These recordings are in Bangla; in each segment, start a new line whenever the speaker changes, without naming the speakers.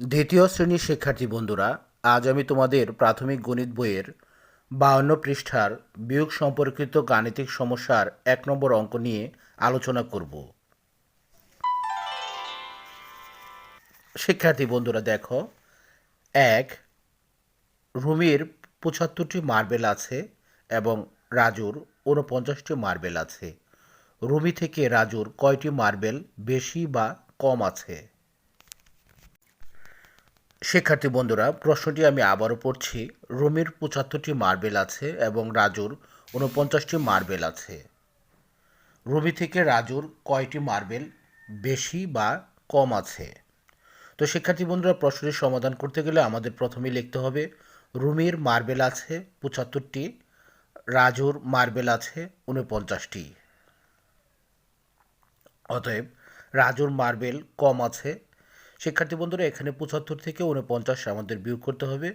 দ্বিতীয় শ্রেণির শিক্ষার্থী বন্ধুরা, আজ আমি তোমাদের প্রাথমিক গণিত বইয়ের বাউন্ন পৃষ্ঠার বিয়োগ সম্পর্কিত গাণিতিক সমস্যার এক নম্বর অঙ্ক নিয়ে আলোচনা করব। শিক্ষার্থী বন্ধুরা, দেখো, এক, রুমির পঁচাত্তরটি মার্বেল আছে এবং রাজুর ঊনপঞ্চাশটি মার্বেল আছে। রুমি থেকে রাজুর কয়টি মার্বেল বেশি বা কম আছে? শিক্ষার্থী বন্ধুরা, প্রশ্নটি আমি আবারও পড়ছি। রুমির পঁচাত্তরটি মার্বেল আছে এবং রাজুর ঊনপঞ্চাশটি মার্বেল আছে। রুমি থেকে রাজুর কয়টি মার্বেল বেশি বা কম আছে? তো শিক্ষার্থী বন্ধুরা প্রশ্নটির সমাধান করতে গেলে আমাদের প্রথমেই লিখতে হবে, রুমির মার্বেল আছে পঁচাত্তরটি, রাজুর মার্বেল আছে ঊনপঞ্চাশটি। অতএব, রাজুর মার্বেল কম আছে শিক্ষার্থী বন্ধুরা, এখানে পঁচাত্তর থেকে উনপঞ্চাশ আমাদের বিয়োগ করতে হবে।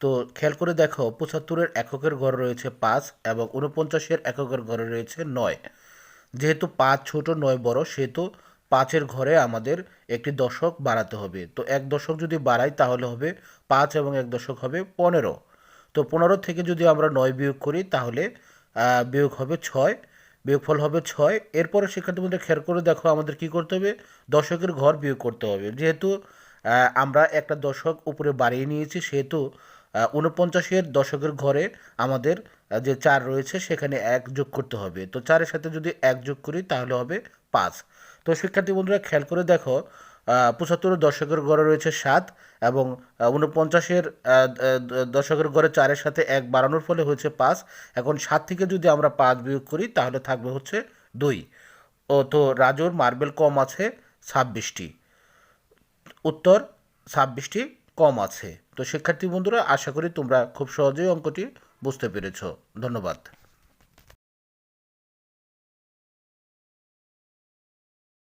তো খেয়াল করে দেখো, পঁচাত্তরের এককের ঘর রয়েছে পাঁচ এবং উনপঞ্চাশের এককের ঘরে রয়েছে নয়। যেহেতু পাঁচ ছোট, নয় বড়, সেহেতু পাঁচের ঘরে আমাদের একটি দশক বাড়াতে হবে। তো এক দশক যদি বাড়াই, তাহলে হবে পাঁচ এবং এক দশক হবে পনেরো। তো পনেরো থেকে যদি আমরা নয় বিয়োগ করি, তাহলে বিয়োগ হবে ছয়। বিয়োগফল হবে ছয়। এরপরে শিক্ষার্থী বন্ধুরা খেয়াল করে দেখো আমাদের কি করতে হবে? দশকের ঘর বিয়োগ করতে হবে। যেহেতু আমরা একটা দশক উপরে বাড়িয়ে নিয়েছি, সেহেতু উনপঞ্চাশের দশকের ঘরে আমাদের যে চার রয়েছে, সেখানে এক যোগ করতে হবে। তো চারের সাথে যদি এক যোগ করি, তাহলে হবে পাঁচ। তো শিক্ষার্থী বন্ধুরা খেয়াল করে দেখো পঁচাত্তরের দশকের গড়ে রয়েছে সাত এবং আহ, দশকের গড়ে চারের সাথে এক বাড়ানোর ফলে হয়েছে পাঁচ। এখন সাত থেকে যদি আমরা পাঁচ বিয়োগ করি তাহলে থাকবে হচ্ছে দুই। ও তো রাজুর মার্বেল কম আছে ছাব্বিশটি। উত্তর ছাব্বিশটি কম আছে। তো শিক্ষার্থী বন্ধুরা আশা করি তোমরা খুব সহজেই অঙ্কটি বুঝতে পেরেছ। ধন্যবাদ।